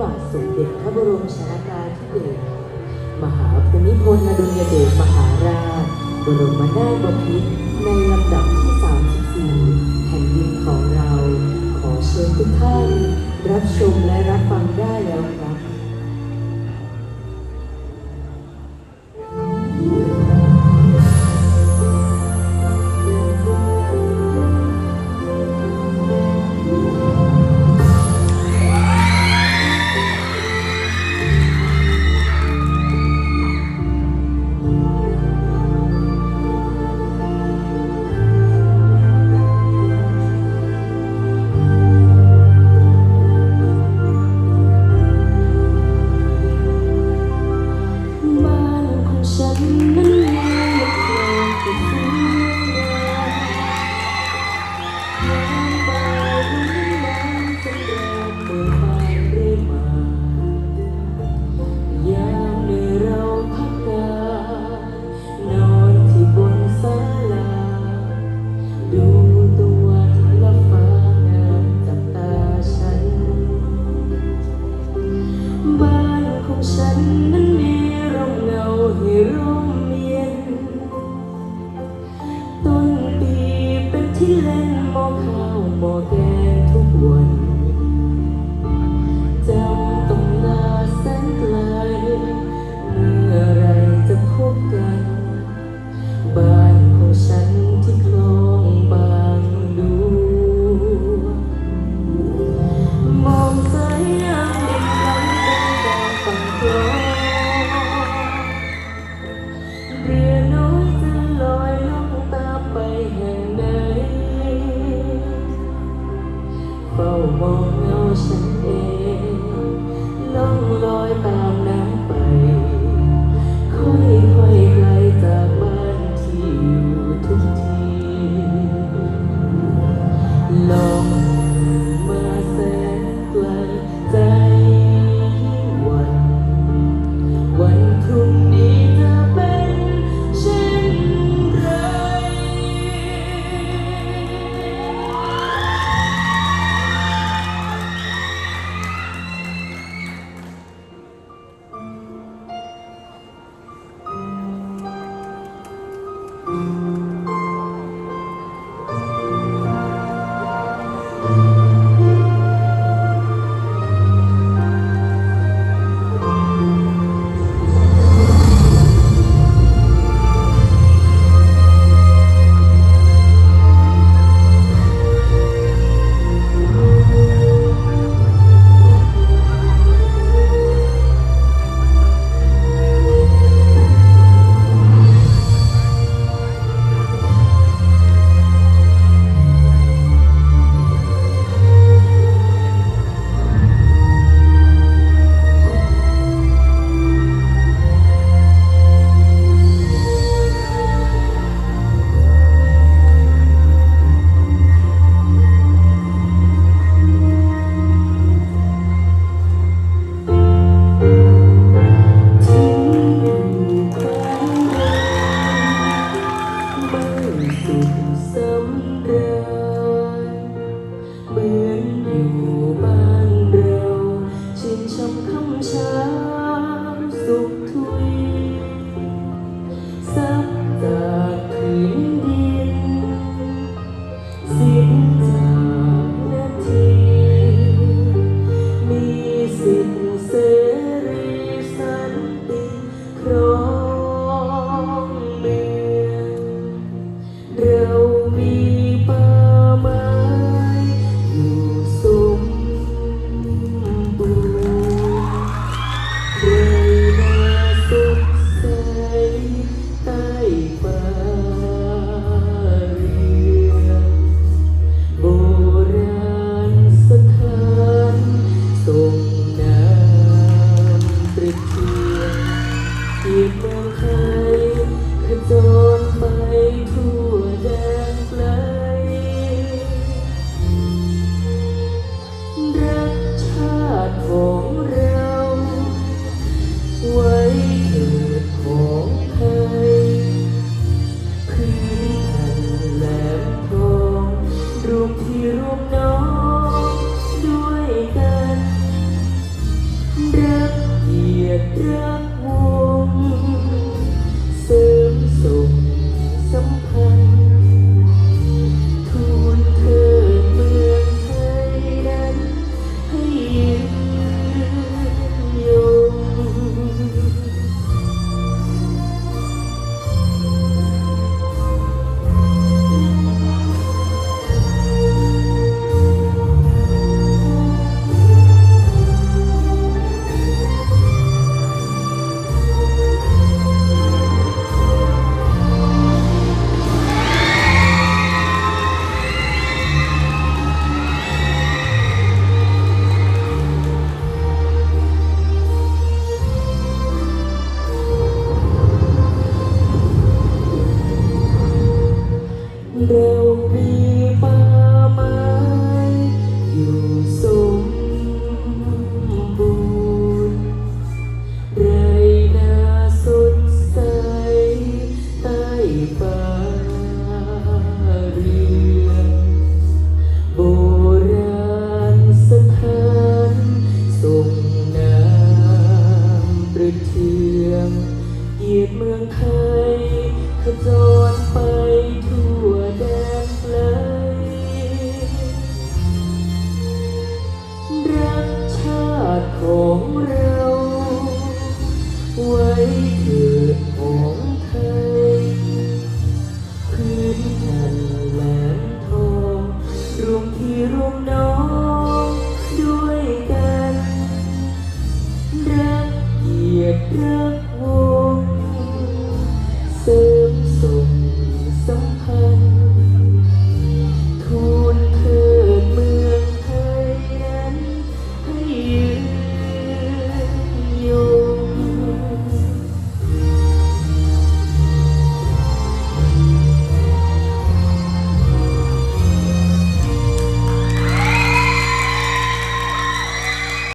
บาทสมเด็จพระบรมชนกาธิเบศรมหาภูมิพลอดุลยเดชมหาราช บรมนาถบพิตรในลำดับที่ 34 แผ่นดินของเรา ขอเชิญทุกท่าน รับชมและรับฟังได้แล้วครับ silence, mon cœur, mon cœur. เรามีป่าไม้อยู่สมบูรณ์ไรนาสดใสใต้ฟ้าเรืองโบราณสถานทรงน้ำประเทืองเหยียดเมืองไทยขจร ด้ว